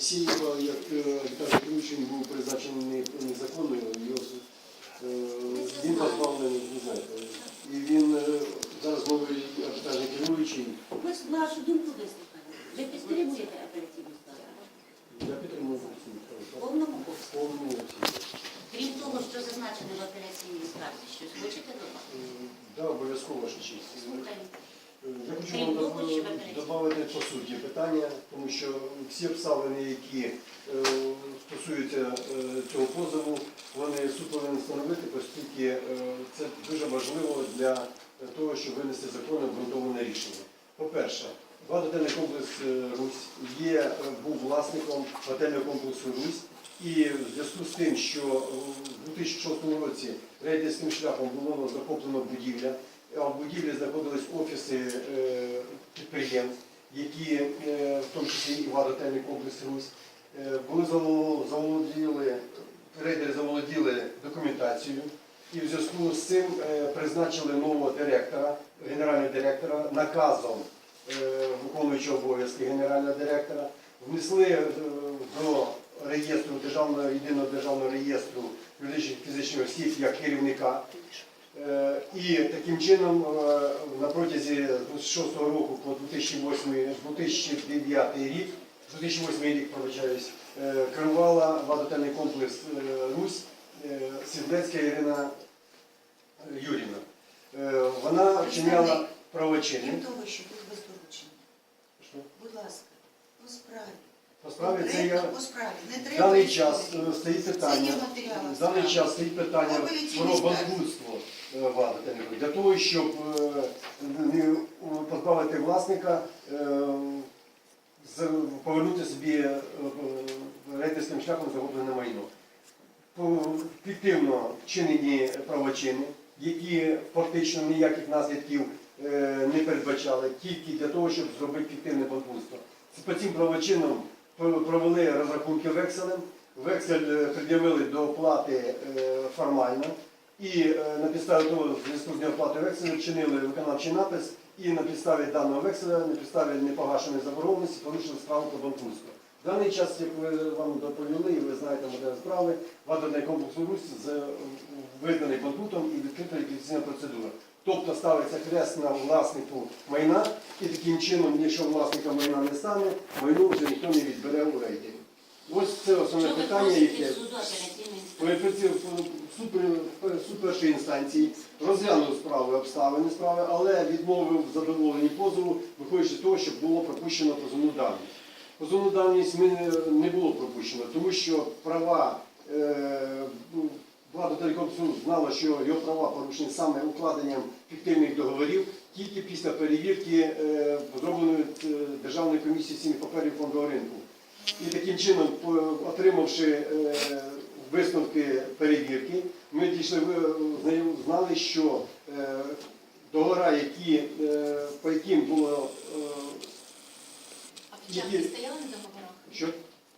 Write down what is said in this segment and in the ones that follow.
Кисєєва, як е, Петрович, він був призначений незаконно, його, е, він позбавлений, не знаю. І він е, зараз новий арбітражний керуючий. Ви нашу думку вислухали. Ви підтримуєте апеляційну скаргу? Я підтримую В справу. повному обсязі. Повному обсязі. Крім того, що зазначено в апеляційній скарзі, щось хочете додати? Е, Да, обов'язково ще честь. Я хочу вам додати по суті питання, тому що всі обставини, які е, стосуються е, цього позову, вони суд повинен встановити, оскільки е, це дуже важливо для того, щоб винести законне обґрунтоване рішення. По-перше, Багатотельний комплекс Русь є, був власником готельного комплексу Русь. І в зв'язку з тим, що у 2006 році рейдерським шляхом було захоплено будівля, в будівлі знаходились офіси е, підприємств, які, е, в тому числі і водотельний комплекс Русь, е, були заволоділи, рейдери заволоділи документацією. І в зв'язку з цим призначили нового директора, генерального директора наказом виконуючого обов'язки генерального директора, внесли до реєстру державного єдиного державного реєстру юридичних фізичних осіб як керівника. І таким чином е, на протязі з 2006 року по 2008, 2009 рік, 2008 рік, пробачаюсь, е, керувала водотельний комплекс е, Русь Сідлецька Ірина Юрівна. Вона вчиняла правочини. Крім того, що тут без доручення. Що? Будь ласка, по справі. По справі це я по справі. Не треба. даний час стоїть Це питання. є матеріалом В даний час стоїть питання про банкрутство. Для того, щоб е, позбавити власника, е, повернути собі е, е, рейдерським шляхом загублене майно. Фіктивно вчинені правочини, які фактично ніяких наслідків е, не передбачали, тільки для того, щоб зробити фіктивне банкрутство. По цим правочинам провели розрахунки векселем, вексель е, пред'явили до оплати е, формально, і е, на підставі того, в зв'язку з неоплатою векселю вчинили виконавчий напис, і на підставі даного векселя, на підставі непогашеної заборгованості порушили справу про банкрутство. В даний час, як ви вам доповіли, і ви знаєте матеріал справи, ваданий комплекс Русь з визнаний банкрутом і відкрита ліквідаційна процедура. Тобто ставиться хрест на власнику майна, і таким чином, якщо власника майна не стане, майно вже ніхто не відбере у рейдері. Ось це основне Що ви питання, просите яке суду апеляційної Ми скарги? працюємо суд, суд першої інстанції розглянув справи, обставини справи, але відмовив в задоволенні позову, виходячи з того, що було пропущено позовну давність. Позовну давність ми не, не було пропущено, тому що права е, ну, влада телекомсу знала, що його права порушені саме укладенням фіктивних договорів тільки після перевірки е, зробленої е, Державної комісії цінних паперів фондового ринку. І таким чином, отримавши е, висновки перевірки, ми дійшли знали, що е, договори, які, е, по яким було е, А печатки Які- стояли на договорах? що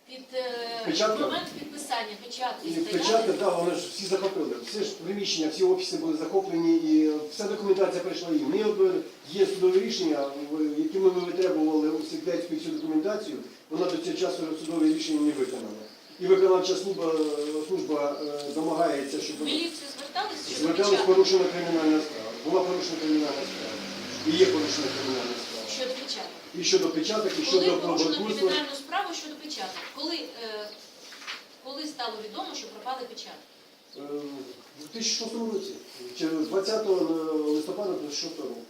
Під е, Печатка? момент підписання печатки стояли? печатка, да, вони ж всі захопили. Всі ж приміщення, всі офіси були захоплені, і вся документація прийшла їм. Ми е, є судове рішення, якими ми витребували у Світлецьку цю документацію, вона до цього часу судове рішення не виконала. І виконавча служба, служба е, домагається, щоб міліцію звертались, що порушена кримінальна справа. Була порушена кримінальна справа. І є порушена кримінальна справа. Щодо печаток. І щодо печаток, і Коли щодо порушено банкрутства. кримінальну справу щодо печаток? Коли, е, коли стало відомо, що пропали печатки? Е, В 2006 році, 20 листопада 2006 року.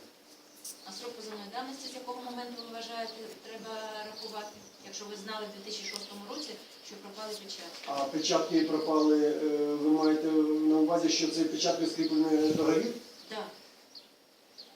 А срок позовної давності з якого моменту ви вважаєте треба рахувати? Якщо ви знали в 2006 році, що пропали печатки? А печатки пропали, е, ви маєте на увазі, що це печатки скріплений договір? Так.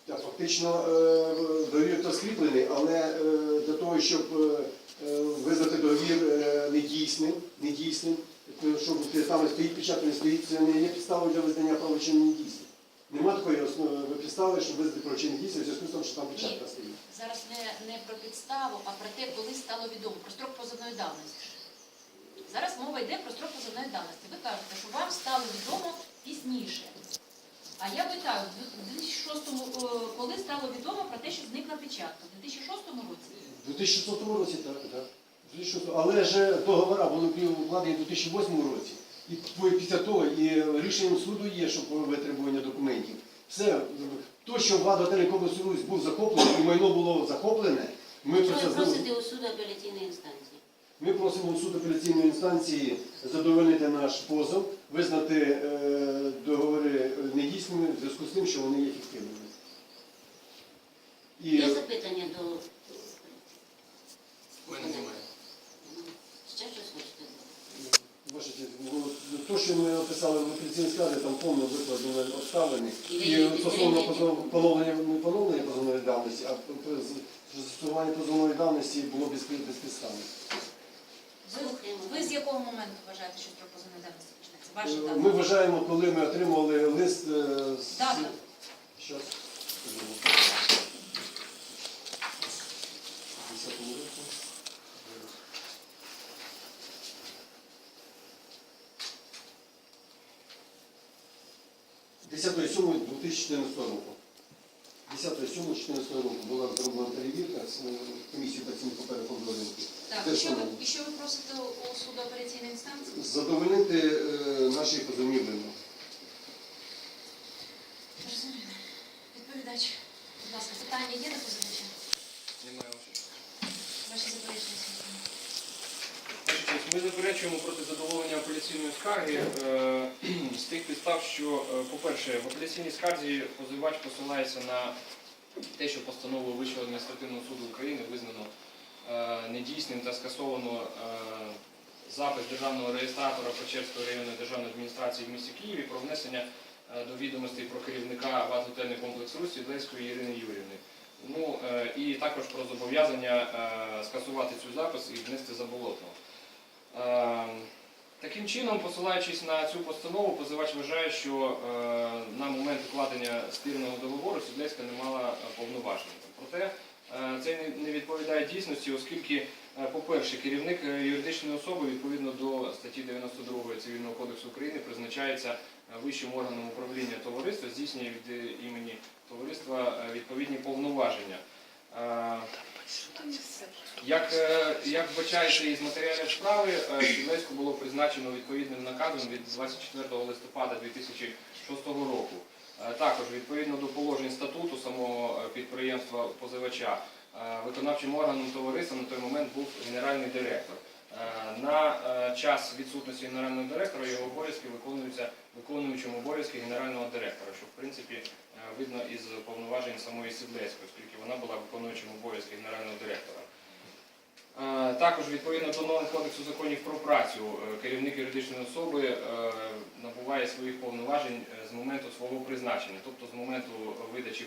Так, фактично е, договір то скріплений, але е, для того, щоб е, е, визнати договір е, недійсним, недійсним, е, щоб там стоїть печатка, не стоїть, це не є підставою для визнання правочину недійсним. Нема такої основи підстави, щоб визнати недійсним, в зв'язку з тим, що там печатка стоїть. Зараз не, не про підставу, а про те, коли стало відомо, про строк позовної давності. Зараз мова йде про строк позовної давності. Ви кажете, що вам стало відомо пізніше. А я питаю, в 2006 е, коли стало відомо про те, що зникла печатка? В 2006 році? У 2006 році так, так. Але ж договори були укладені у 2008 році. І після того і рішенням суду є, що про витребування документів. Все, то, що влада телекомсоюз був захоплений і майно було захоплене, ми про це ви просите у суду апеляційної інстанції? Ми просимо у суд апеляційної інстанції задовольнити наш позов, визнати е, договори недійсними в зв'язку з тим, що вони є фіктивними. І Є запитання до мене немає. ще щось хочете ну, то, що ми описали в апеляційній скарзі, там повно викладені обставини. І стосовно поновлення, не поновлення позовної давності, а застосування позовної давності було безпі- безпідставне. Слухаємо. Ви з якого моменту вважаєте, що строк позовної давності почнеться? Ваша Е, дата? Ми вважаємо, коли ми отримали лист е, з... Дата. Щас. скажімо. 10-му року. 10.07.2014 року. 10.07.2014 року була зроблена перевірка з комісією працівників ринку. Так, і що ви, і що ви просите у суду апеляційної інстанції? Задовольнити е, наші позовні вимоги. Розумію. Відповідач, будь ласка, питання є до позивача? Немає вашої. Ваші заперечення сьогодні? Ваша честь, Ми заперечуємо проти задоволення апеляційної скарги е, з тих підстав, що, е, по-перше, в апеляційній скарзі позивач посилається на те, що постановою Вищого адміністративного суду України визнано е, недійсним та скасовано е, запис державного реєстратора Печерської районної державної адміністрації в місті Києві про внесення е, до відомостей про керівника ватготельний комплекс Русі Леської Ірини Юрівни. Ну е, і також про зобов'язання е, скасувати цю запис і внести заболотного. Е, Таким чином, посилаючись на цю постанову, позивач вважає, що е, на момент укладення спірного договору Сідлецька не мала повноважень. Проте е, це не- відповідає дійсності, оскільки, е, по-перше, керівник юридичної особи відповідно до статті 92 Цивільного кодексу України призначається вищим органом управління товариства, здійснює від імені товариства відповідні повноваження. Е, як, е, як вбачається із матеріалів справи, е, Сідлецьку було призначено відповідним наказом від 24 листопада 2006 року. Е, Також відповідно до положень статуту самого е, підприємства позивача, е, виконавчим органом товариства на той момент був генеральний директор. Е, На е, час відсутності генерального директора його обов'язки виконуються виконуючим обов'язки генерального директора, що в принципі е, видно із повноважень самої Сідлецької, оскільки вона була виконуючим обов'язки генерального директора. Е, Також відповідно до норм Кодексу законів про працю е, керівник юридичної особи е, набуває своїх повноважень з моменту свого призначення, тобто з моменту видачі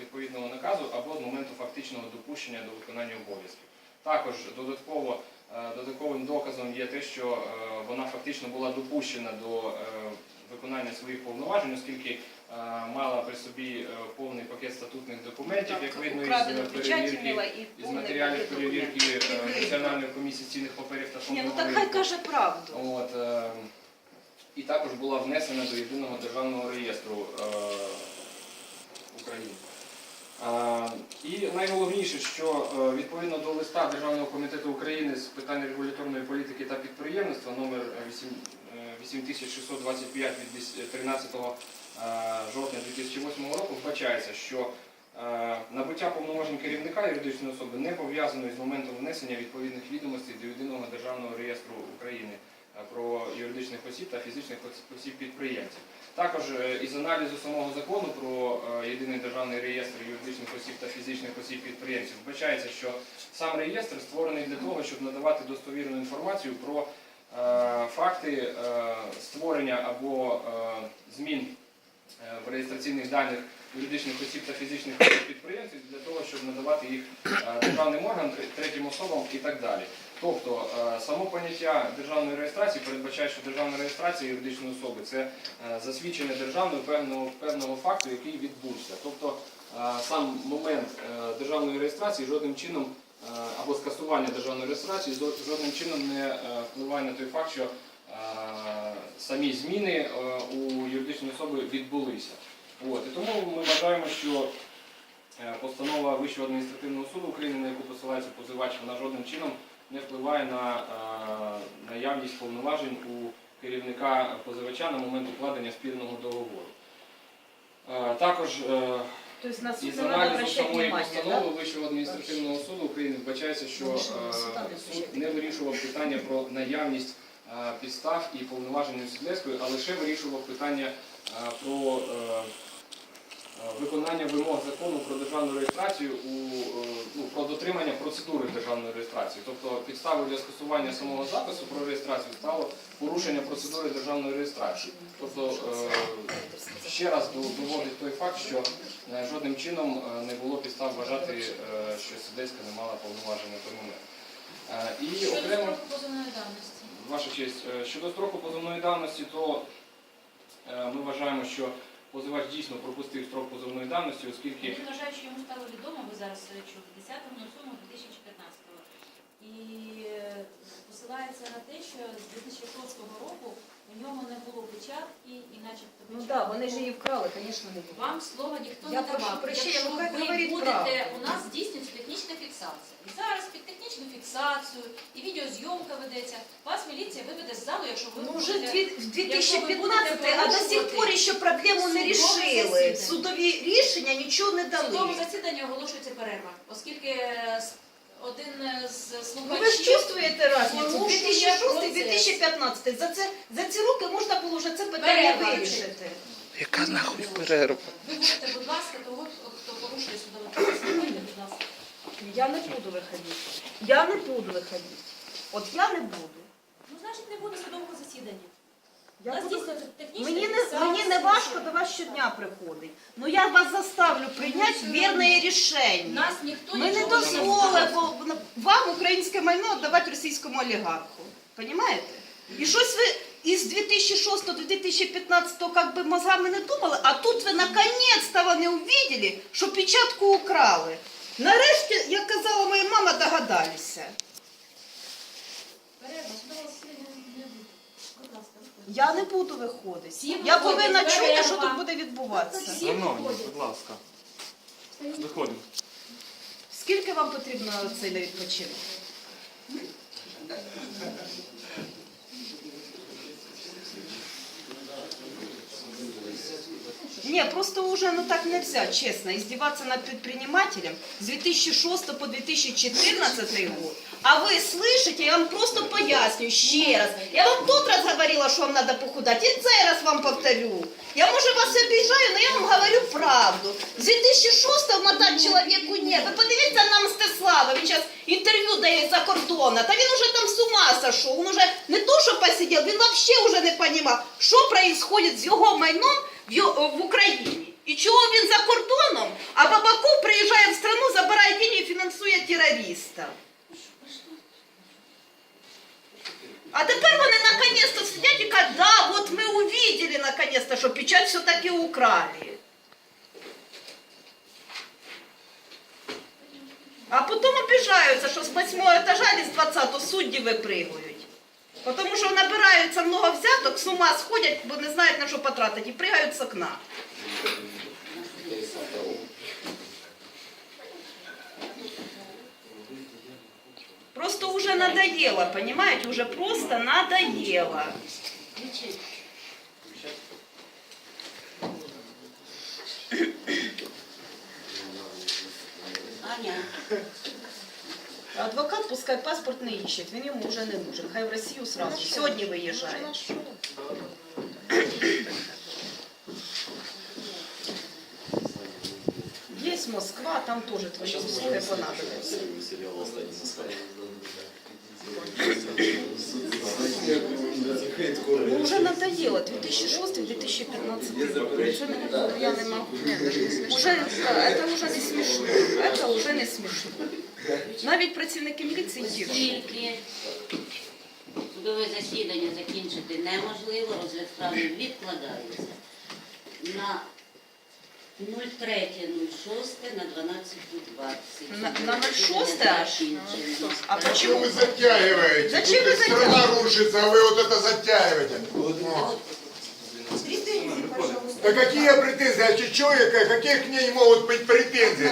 відповідного наказу або з моменту фактичного допущення до виконання обов'язків. Також додатково додатковим доказом є те, що вона фактично була допущена до виконання своїх повноважень, оскільки мала при собі е, повний пакет статутних документів, як видно із е, перевірки із матеріалів перевірки е, Національної комісії цінних паперів та Не, ну так хай каже правду. От, е, і також була внесена до єдиного державного реєстру е, України. Е, І найголовніше, що е, відповідно до листа Державного комітету України з питань регуляторної політики та підприємництва номер 8, е, 8625 від дес- 13 е, жовтня 2008 року вбачається, що е, набуття повноважень керівника юридичної особи не пов'язано із моментом внесення відповідних відомостей до єдиного державного реєстру України е, про юридичних осіб та фізичних осіб підприємців. Також е, із аналізу самого закону про е, єдиний державний реєстр юридичних осіб та фізичних осіб підприємців вбачається, що сам реєстр створений для того, щоб надавати достовірну інформацію про е, факти е, створення або е, змін е, в реєстраційних даних юридичних осіб та фізичних підприємців для того, щоб надавати їх е, державним органам, третім особам і так далі. Тобто е, само поняття державної реєстрації передбачає, що державна реєстрація юридичної особи це е, засвідчення державною певного, певного факту, який відбувся. Тобто е, сам момент е, державної реєстрації жодним чином е, або скасування державної реєстрації жодним чином не е, впливає на той факт, що е, самі зміни е, у юридичної особи відбулися. От. І тому ми вважаємо, що е, постанова Вищого адміністративного суду України, на яку посилається позивач, вона жодним чином не впливає на е, наявність повноважень у керівника позивача на момент укладення спільного договору. Також суд із аналізу самої постанови Вищого адміністративного суду України вбачається, що суд не вирішував питання про наявність підстав і повноважень Сідлецької, а лише вирішував питання е, про е, е, виконання вимог закону про державну реєстрацію у е, ну, про дотримання процедури державної реєстрації. Тобто підставою для скасування самого запису про реєстрацію стало порушення процедури державної реєстрації. Тобто е, ще раз доводить той факт, що е, жодним чином е, не було підстав вважати, е, що Сідецька не мала той. Е, І окремо, ваша честь, е, щодо строку позовної давності, то е, ми вважаємо, що позивач дійсно пропустив строк позовної давності, оскільки Він вважає, що йому стало відомо, ви зараз е, чули, 10.07.2015 І посилається на те, що з 2006 року у нього не було печатки і начебто Ну печатку. да, вони ж її вкрали, звісно, не було. Вам слова ніхто Я не давав. Якщо ну, ви будете, правду. у нас здійснюється технічна фіксація. І зараз під технічну фіксацію і відеозйомка ведеться. Вас міліція виведе з залу, якщо ви Ну, уже будете... дві- в 2015, будете а до сих порушувати пор ще проблему не судове рішили. засідання. Судові рішення нічого не В судовому дали. засіданні оголошується перерва, оскільки е, с- один е, з Ну ви ж слухачів чувствуєте разницю? Порушує 2006 2015 За це за ці роки можна було вже це питання Перерва. вирішити. Яка нахуй перерва? ви будете, будь ласка, того, хто порушує судове засідання, будь ласка. Я не буду виходити. Я не буду виходити. От я не буду. Ну, значить, не буде судового засідання. У Я нас буду технічна Мені не, мені не важко до вас щодня приходить. Ну я вас заставлю прийняти вірне рішення. Нас ніхто Ми не нічого дозволимо вам українське майно віддавати російському олігарху. Понимаєте? І щось ви із 2006 до 2015 как би мозгами не думали, а тут ви наконець-то вони увидели, що печатку украли. Нарешті, як казала моя мама, догадалися. Перерва, судового засідання не буде. Будь ласка, виходьте. Я не буду виходити. Всі Я повинна чути, перерва. що тут буде відбуватися. Шановні, будь ласка. Виходимо. Скільки вам потрібно цей на відпочинок? Не, просто уже ну так нельзя, честно, издеваться над предпринимателем с 2006 по 2014 год. А вы слышите, я вам просто поясню ще раз. Я вам тот раз говорила, что вам надо похудать, и цей раз вам повторю. Я, может, вас обижаю, но я вам говорю правду. З 2006 мотать человеку нет. Ви подивіться на Мстислава, він зараз інтерв'ю дає за кордона. Та він уже там з ума сошов. Він уже не то, що посидів, він взагалі вже не розумів, що відбувається з його майном в, Україні. І чого він за кордоном, а Бабаков приїжджає в страну, забирає деньги і фінансує терориста. А тепер вони наконец-то сидять і кажуть, да, вот ми увидели наконец-то, що печать все-таки украли. А потім обіжаються, що з восьмого етажа чи з 20-го судді випригують. Тому що набираються много взяток, з ума сходять, бо не знають на що потратити, і пригають з окна. Просто уже надоело, понимаете? Уже просто надоело. Кричить. Аня, Адвокат пускай паспорт не ищет, він йому вже не нужен. Хай в Росію сразу. Сьогодні виїжджає. Москва, там тоже твои услуги понадобятся. Ну, уже надоело, 2006-2015 год. Уже не- я не могу. Уже, це вже не смішно. Це вже не смішно. Навіть працівники міліції гірше. тільки судове засідання закінчити неможливо, розгляд справи відкладається на 03.06 на 12.20. На- на 06? Закінчено. А Почему почему? вы затягиваете? Зачем Тут вы страна рушится, а вы вот это затягиваете. О. Претензии, пожалуйста. Да какие претензии? А че- человека, какие к ней могут быть претензии?